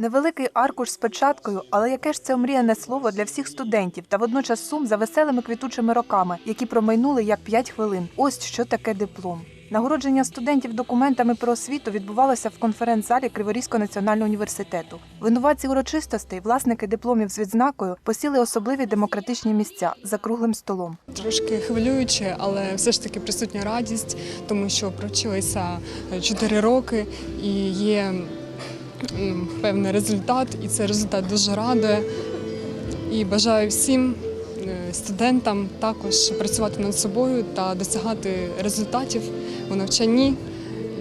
Невеликий аркуш з печаткою, але яке ж це омріяне слово для всіх студентів та водночас сум за веселими квітучими роками, які промайнули як 5 хвилин. Ось що таке диплом. Нагородження студентів документами про освіту відбувалося в конференц-залі Криворізького національного університету. Винуватці урочистостей, власники дипломів з відзнакою, посіли особливі демократичні місця за круглим столом. Трошки хвилююче, але все ж таки присутня радість, тому що провчилися 4 роки і є певний результат, і цей результат дуже радує. І бажаю всім е, студентам також працювати над собою та досягати результатів у навчанні.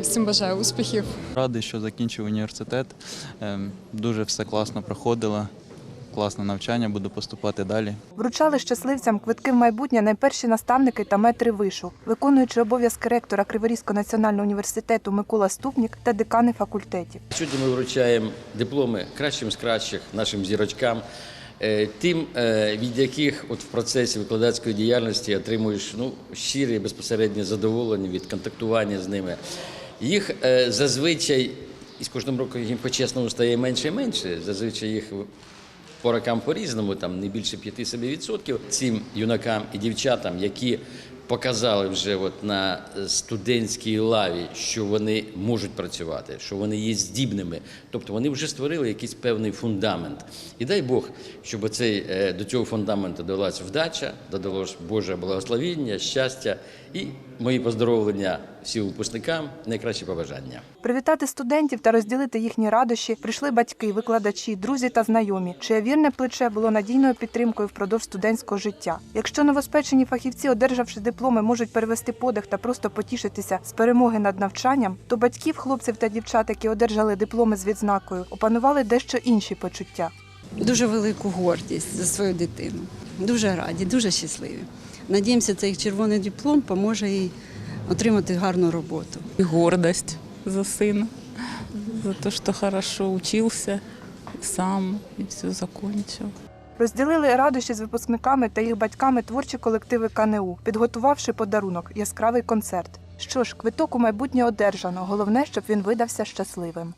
Всім бажаю успіхів. Радий, що закінчив університет. Ем, Дуже все класно проходило. Класне навчання, буду поступати далі. Вручали щасливцям квитки в майбутнє найперші наставники та метри вишу, виконуючи обов'язки ректора Криворізького національного університету Микола Ступнік та декани факультетів. Сьогодні ми вручаємо дипломи кращим з кращих нашим зірочкам, е, тим, е, від яких от в процесі викладацької діяльності отримуєш ну, щире і безпосереднє задоволення від контактування з ними. Їх е, зазвичай, і з кожним роком їм по-чесному стає менше і менше. Зазвичай їх по рокам по-різному, там не більше 5-7%. Цим юнакам і дівчатам, які показали вже от на студентській лаві, що вони можуть працювати, що вони є здібними. Тобто вони вже створили якийсь певний фундамент. І дай Бог, щоб оцей, е, до цього фундаменту додалась вдача, додалось Боже благословіння, щастя і мої поздоровлення всім випускникам, найкращі побажання. Привітати студентів та розділити їхні радощі прийшли батьки, викладачі, друзі та знайомі, чиє вірне плече було надійною підтримкою впродовж студентського життя. Якщо новоспечені фахівці, одержавши дипломи, можуть перевести подих та просто потішитися з перемоги над навчанням, то батьків, хлопців та дівчат, які одержали дипломи з відзнакою, опанували дещо інші почуття. дуже велику гордість за свою дитину. Дуже раді, дуже щасливі. Надіємося, цей червоний диплом поможе їй отримати гарну роботу. и гордость за сына, за то, что хорошо учился и сам, и все закончил. Розділили радощі з випускниками та їх батьками творчі колективи КНУ, підготувавши подарунок яскравий концерт. Що ж, квиток у майбутнє одержано. Головне, щоб він видався щасливим.